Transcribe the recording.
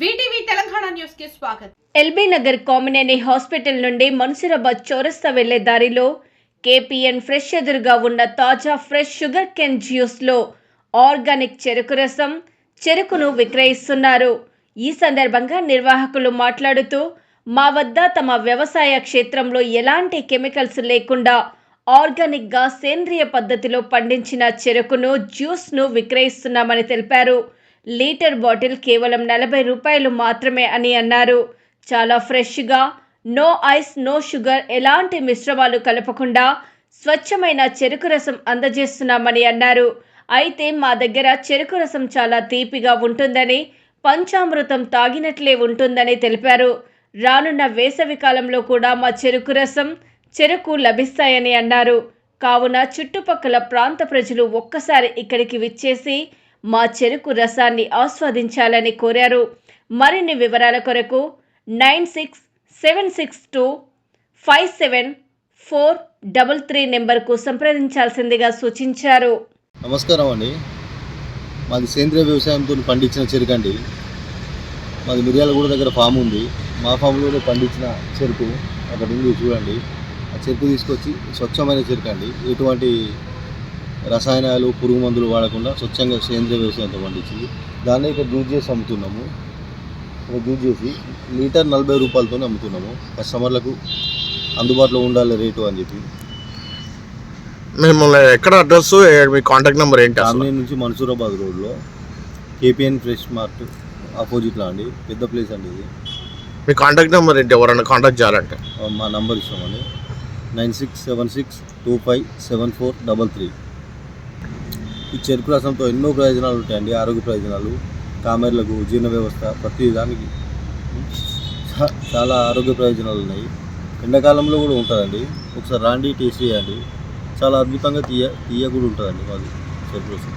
VTV Telangana న్యూస్కి స్వాగతం. LB Nagar Kamineni hospital నుండి మన్సూరాబాద్ చౌరస్తా వెళ్ళే దారిలో కేపీఎన్ ఫ్రెష్ ఎదురుగా ఉన్న తాజా ఫ్రెష్ షుగర్ కెన్ జ్యూస్లో ఆర్గానిక్ చెరుకు రసం చెరుకును విక్రయిస్తున్నారు. ఈ సందర్భంగా నిర్వాహకులు మాట్లాడుతూ మా వద్ద తమ వ్యవసాయ క్షేత్రంలో ఎలాంటి కెమికల్స్ లేకుండా ఆర్గానిక్గా సేంద్రియ పద్ధతిలో పండించిన చెరుకును జ్యూస్ను విక్రయిస్తున్నామని తెలిపారు. లీటర్ బాటిల్ కేవలం నలభై రూపాయలు మాత్రమే అని అన్నారు. చాలా ఫ్రెష్గా నో ఐస్ నో షుగర్ ఎలాంటి మిశ్రమాలు కలపకుండా స్వచ్ఛమైన చెరుకు రసం అందజేస్తున్నామని అన్నారు. అయితే మా దగ్గర చెరుకు రసం చాలా తీపిగా ఉంటుందని పంచామృతం తాగినట్లే ఉంటుందని తెలిపారు. రానున్న వేసవి కాలంలో కూడా మా చెరుకు రసం చెరుకు లభిస్తాయని అన్నారు. కావున చుట్టుపక్కల ప్రాంత ప్రజలు ఒక్కసారి ఇక్కడికి విచ్చేసి మా చెరుకు రసాన్ని ఆస్వాదించాలని కోరారు. మరిన్ని వివరాల కొరకు nine six seven six two five seven four double three నెంబర్కు సంప్రదించాల్సిందిగా సూచించారు. నమస్కారం అండి. మాది సేంద్రియ వ్యవసాయంతో పండించిన చెరుకు అండి. మాది మిర్యాలగూడ దగ్గర ఫామ్ ఉంది. మా ఫామ్లోనే పండించిన చెరుకు. అక్కడ ఉంది చూడండి. ఆ చెరుకు తీసుకొచ్చి స్వచ్ఛమైన చెరుకు అండి. ఎటువంటి రసాయనాలు పురుగు మందులు వాడకుండా స్వచ్ఛంగా సేంద్రియ వ్యవసాయంతో పండించింది. దాన్ని ఇక్కడ జ్యూస్ చేసి అమ్ముతున్నాము. ఇక్కడ జ్యూస్ చేసి లీటర్ నలభై రూపాయలతోనే అమ్ముతున్నాము. కస్టమర్లకు అందుబాటులో ఉండాలి రేటు అని చెప్పి. మిమ్మల్ని ఎక్కడ అడ్రస్ మీ కాంటాక్ట్ నెంబర్ ఏంటి చార్మినార్ నుంచి మన్సూరాబాద్ రోడ్లో కేపీఎన్ ఫ్రెష్ మార్ట్ ఆపోజిట్లో అండి. పెద్ద ప్లేస్ అండి ఇది. మీ కాంటాక్ట్ నెంబర్ ఏంటి? ఎవరైనా కాంటాక్ట్ చేయాలంటే. మా నంబర్ ఇస్తామండి nine six seven six two five seven four double three. ఈ చెరుకు రసంతో ఎన్నో ప్రయోజనాలు ఉంటాయండి. ఆరోగ్య ప్రయోజనాలు కామెర్లకు జీర్ణ వ్యవస్థ ప్రతి దానికి చాలా ఆరోగ్య ప్రయోజనాలు ఉన్నాయి. ఎండాకాలంలో కూడా ఉంటుందండి. ఒకసారి రాండి టేస్ట్ చేయండి. చాలా అద్భుతంగా తీయ తీయ కూడా ఉంటుందండి మాది చెరుకు రసం.